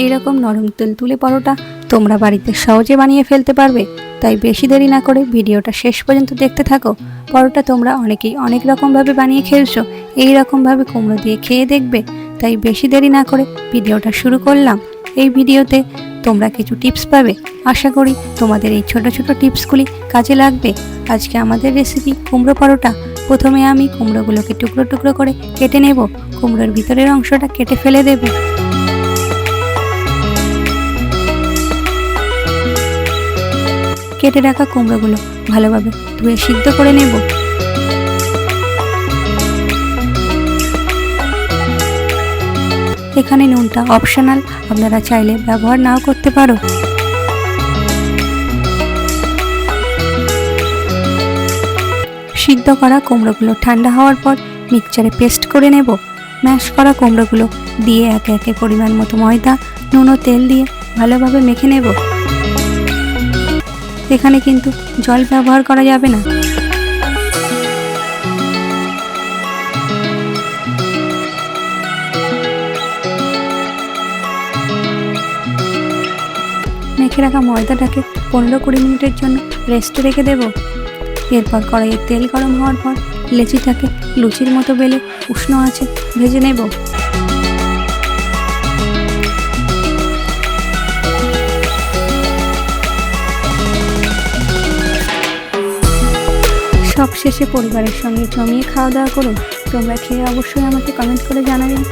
এই রকম নরম তুলতুলে পরোটা তোমরা বাড়িতে সহজে বানিয়ে ফেলতে পারবে। তাই বেশি দেরি না করে ভিডিওটা শেষ পর্যন্ত দেখতে থাকো। পরোটা তোমরা অনেকেই অনেক রকমভাবে বানিয়ে খেয়েছো এই রকমভাবে কুমড়ো দিয়ে খেয়ে দেখবে। তাই বেশি দেরি না করে ভিডিওটা শুরু করলাম। এই ভিডিওতে তোমরা কিছু টিপস পাবে। আশা করি তোমাদের এই ছোট ছোট টিপসগুলি কাজে লাগবে। আজকে আমাদের রেসিপি কুমড়ো পরোটা। প্রথমে আমি কুমড়োগুলোকে টুকরো টুকরো করে কেটে নেব। কুমড়োর ভিতরের অংশটা কেটে ফেলে দেবো। কেটে রাখা কুমড়োগুলো ভালোভাবে ধুয়ে সিদ্ধ করে নেব। এখানে নুনটা অপশনাল আপনারা চাইলে ব্যবহার নাও করতে পারো। সিদ্ধ করা কুমড়োগুলো ঠান্ডা হওয়ার পর মিক্সচারে পেস্ট করে নেব। ম্যাশ করা কুমড়োগুলো দিয়ে একে একে পরিমাণ মতো ময়দা, নুন ও তেল দিয়ে ভালোভাবে মেখে নেব। এখানে কিন্তু জল ব্যবহার করা যাবে না। মেখে রাখা ময়দাটাকে পনেরো কুড়ি মিনিটের জন্য রেস্টে রেখে দেব। এরপর কড়াইয়ে তেল গরম হওয়ার পর লেচিটাকে লুচির মতো বেলে উষ্ণ আছে ভেজে নেব। সব শেষে পরিবারের সঙ্গে জমিয়ে খাওয়া দাওয়া করুন। তোমরা খেয়ে অবশ্যই আমাকে কমেন্ট করে জানাবেন